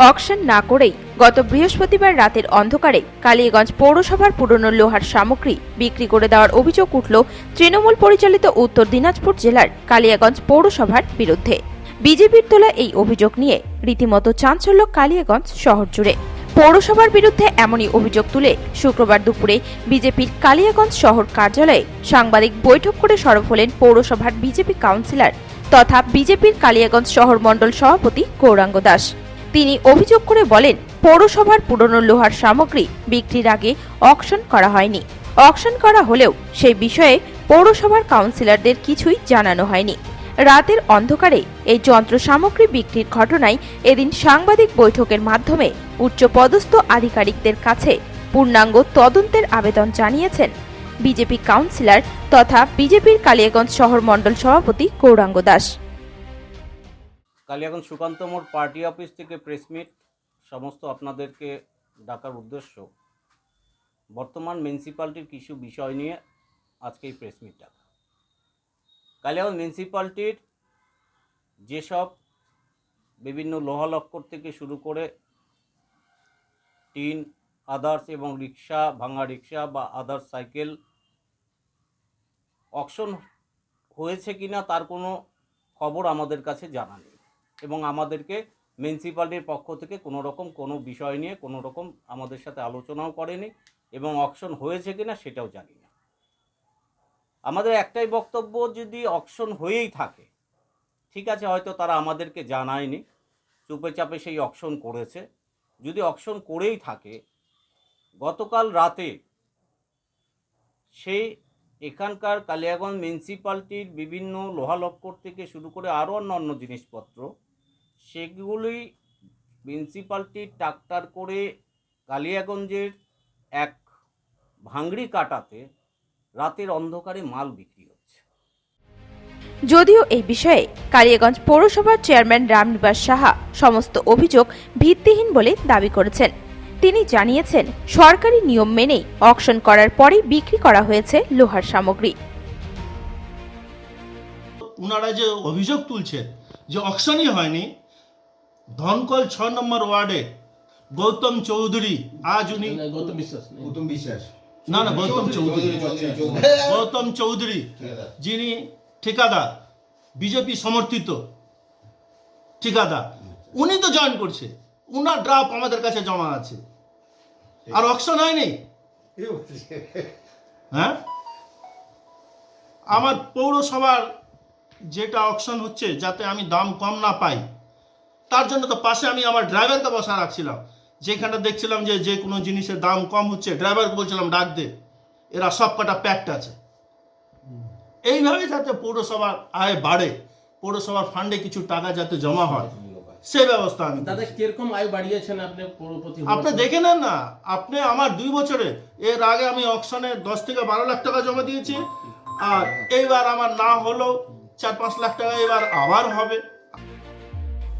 Auction না করেই গত বৃহস্পতিবার রাতের অন্ধকারে কালিয়াগঞ্জ পৌরসভার পুরনো লোহার সামগ্রী বিক্রি করে দেওয়ার অভিযোগ উঠল তৃণমূল পরিচালিত উত্তর দিনাজপুর জেলার কালিয়াগঞ্জ পৌরসভার বিরুদ্ধে। বিজেপির তোলা এই অভিযোগ নিয়ে রীতিমতো চাঞ্চল্য কালিয়াগঞ্জ শহর জুড়ে। পৌরসভার বিরুদ্ধে এমনই অভিযোগ তুলে শুক্রবার দুপুরে বিজেপির কালিয়াগঞ্জ শহর কার্যালয়ে সাংবাদিক বৈঠক করে সরব হলেন পৌরসভার বিজেপি কাউন্সিলর তথা বিজেপির কালিয়াগঞ্জ শহর মণ্ডল সভাপতি গৌরাঙ্গ দাস। তিনি অভিযোগ করে বলেন, পৌরসভার পুরনো লোহার সামগ্রী বিক্রির আগে অকশন করা হয়নি। অকশন করা হলেও সেই বিষয়ে পৌরসভার কাউন্সিলরদের কিছুই জানানো হয়নি। রাতের অন্ধকারে এই যন্ত্র সামগ্রী বিক্রির ঘটনায় এদিন সাংবাদিক বৈঠকের মাধ্যমে উচ্চপদস্থ আধিকারিকদের কাছে পূর্ণাঙ্গ তদন্তের আবেদন জানিয়েছেন বিজেপি কাউন্সিলর তথা বিজেপির কালিয়াগঞ্জ শহর মণ্ডল সভাপতি গৌরাঙ্গ দাস। কালিয়াগঞ্জ সুকান্ত মোড় পার্টি অফিস থেকে প্রেস মিট, সমস্ত আপনাদেরকে ডাকার উদ্দেশ্য। বর্তমান মিউনিসিপ্যালিটির কিছু বিষয় নিয়ে আজকে এই প্রেস মিট ডাকা। কালিয়াগঞ্জ মিউনিসিপ্যালিটির যেসব বিভিন্ন লোহা লক্কর থেকে শুরু করে টিন, আদার্স এবং রিক্সা, ভাঙা রিক্সা বা আদার্স সাইকেল অকশন হয়েছে কিনা তার কোনো খবর আমাদের কাছে জানা নেই। এবং আমাদেরকে মিউনিসিপ্যালিটির পক্ষ থেকে কোনো রকম কোনো বিষয় নিয়ে কোনো রকম আমাদের সাথে আলোচনাও করেনি এবং অকশন হয়েছে কি না সেটাও জানি না। আমাদের একটাই বক্তব্য, যদি অকশন হয়েই থাকে, ঠিক আছে, হয়তো তারা আমাদেরকে জানায়নি, চুপে চাপে সেই অকশন করেছে। যদি অকশন করেই থাকে, গতকাল রাতে সেই এখানকার কালিয়াগঞ্জ মিউনিসিপ্যালিটির বিভিন্ন লোহা লক্কর থেকে শুরু করে আরও অন্য অন্য জিনিসপত্র সেগুলি মিউনিসিপ্যালিটির ট্রাক্টর করে কালিয়াগঞ্জের এক ভাঙড়ি কাটাতে রাতের অন্ধকারে মাল বিক্রি হচ্ছে। যদিও এই বিষয়ে কালিয়াগঞ্জ পৌরসভার চেয়ারম্যান রামনিবাস সাহা সমস্ত অভিযোগ ভিত্তিহীন বলে দাবি করেছেন। তিনি জানিয়েছেন সরকারি নিয়ম মেনেই অকশন করার পরেই বিক্রি করা হয়েছে লোহার সামগ্রী। ওনারা যে অভিযোগ তুলছে যে অকশনই হয়নি ধনকল ছ নম্বর ওয়ার্ডে গৌতম চৌধুরী আজ উনি গৌতম বিশ্বাস উত্তম বিশ্বাস। না না গৌতম চৌধুরী গৌতম চৌধুরী যিনি ঠিকাদার বিজেপি সমর্থিত ঠিকাদার। উনি তো জয়েন করছে। উনার ড্রাফট আমাদের কাছে জমা আছে। আর অকশন হয়নি? হ্যাঁ? আমার পৌরসভার যেটা অকশন হচ্ছে যাতে আমি দাম কম না পাই। তার জন্য তো পাশে আমি আমার ড্রাইভারকে বসা রাখছিলাম। যেখানটা দেখছিলাম যে যে কোনো জিনিসের দাম কম হচ্ছে ড্রাইভারকে বলছিলাম ডাক দে। এরা সব কটা প্যাকড আছে। এইভাবে যাতে পৌরসভার আয় বাড়ে পৌরসভার ফান্ডে কিছু টাকা যাতে জমা হয় সেই ব্যবস্থা আমি দাদা কীরকম আয় বাড়িয়েছেন আপনি পৌরপতি আপনি? দেখে নেন না আপনি আমার দুই বছরে এর আগে আমি অকশনে দশ থেকে বারো লাখ টাকা জমা দিয়েছি আর এইবার আমার না হলেও চার পাঁচ লাখ টাকা এবার আবার হবে।